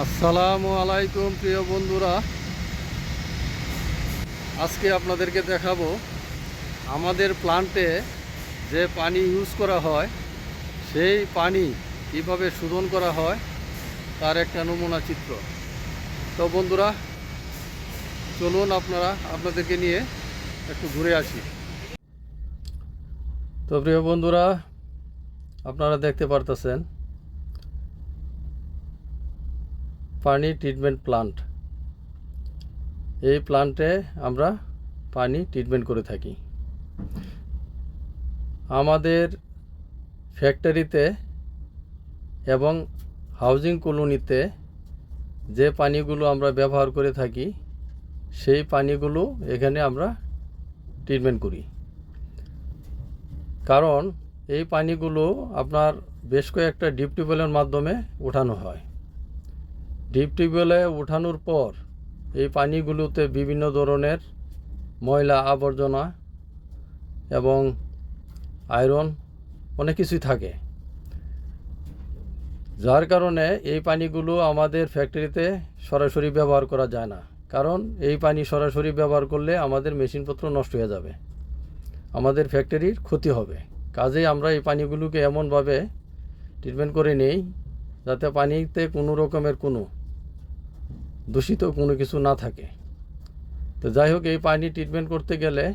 আসসালামু আলাইকুম, প্রিয় বন্ধুরা। আজকে আপনাদেরকে দেখাবো, আমাদের প্লান্টে যে পানি ইউজ করা হয়, সেই পানি কীভাবে শোধন করা হয়, তার একটা নমুনা চিত্র। তো বন্ধুরা, চলুন আপনারা, আপনাদেরকে নিয়ে একটু ঘুরে আসি। তো প্রিয় বন্ধুরা, আপনারা দেখতে পারতেছেন পানি ট্রিটমেন্ট প্লান্ট এই প্লান্টে আমরা পানি ট্রিটমেন্ট করে থাকি। আমাদের ফ্যাক্টরিতে এবং হাউজিং কলোনিতে যে পানিগুলো আমরা ব্যবহার করে থাকি, সেই পানিগুলো এখানে আমরা ট্রিটমেন্ট করি। কারণ এই পানিগুলো আপনার বেশ কয়েকটা ডিপ টিউবওয়েলের মাধ্যমে উঠানো হয়। ডিপ টিউবওয়েলে উঠানোর পর এই পানিগুলোতে বিভিন্ন ধরনের ময়লা আবর্জনা এবং আয়রন অনেক কিছুই থাকে। যার কারণে এই পানিগুলো আমাদের ফ্যাক্টরিতে সরাসরি ব্যবহার করা যায় না। কারণ এই পানি সরাসরি ব্যবহার করলে আমাদের মেশিনপত্র নষ্ট হয়ে যাবে। আমাদের ফ্যাক্টরির ক্ষতি হবে। কাজেই আমরা এই পানিগুলোকে এমনভাবে ট্রিটমেন্ট করে নেই যাতে পানিতে কোনো রকমের কোনো দূষিত কোনো কিছু না থাকে। তো যাই হোক, এই পানি ট্রিটমেন্ট করতে গেলে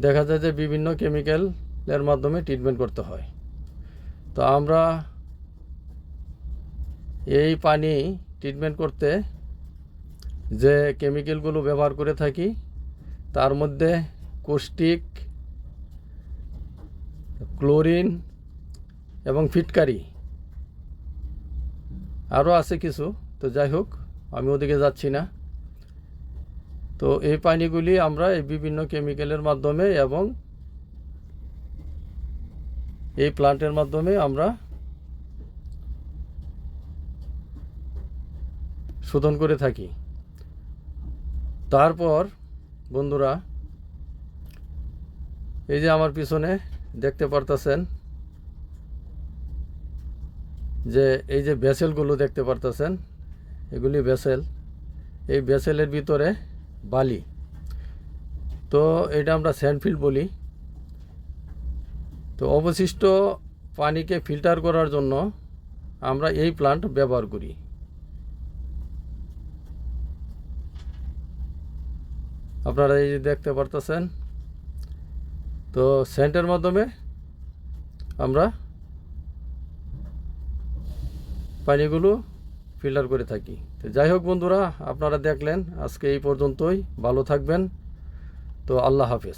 দেখা যায় যে বিভিন্ন কেমিক্যালের মাধ্যমে ট্রিটমেন্ট করতে হয়। তো আমরা এই পানি ট্রিটমেন্ট করতে যে কেমিক্যালগুলো ব্যবহার করে থাকি, তার মধ্যে কোস্টিক ক্লোরিন এবং ফিটকারি। আরও আছে কিছু। তো যাই হোক, আমি ওদিকে যাচ্ছি না। তো এই পানিগুলি আমরা এই বিভিন্ন কেমিক্যালের মাধ্যমে এবং এই প্লান্টের মাধ্যমে আমরা শোধন করে থাকি। তারপর, বন্ধুরা, এই যে আমার পিছনে দেখতে পারতেছেন যে এই যে ভেসেলগুলো দেখতে পারতেছেন এগুলি ভেসেল। এই ভেসেলের ভিতরে বালি। তো এটা আমরা স্যান্ডফিল্ড বলি। তো অবশিষ্ট পানিকে ফিল্টার করার জন্য আমরা এই প্লান্ট ব্যবহার করি। আপনারা এই যে দেখতে পারতেছেন, তো সেন্টের মাধ্যমে আমরা পানিগুলো ফিল্টার করে থাকি। তো যাই হোক বন্ধুরা, আপনারা দেখলেন, আজকে এই পর্যন্তই। ভালো থাকবেন। তো আল্লাহ হাফেজ।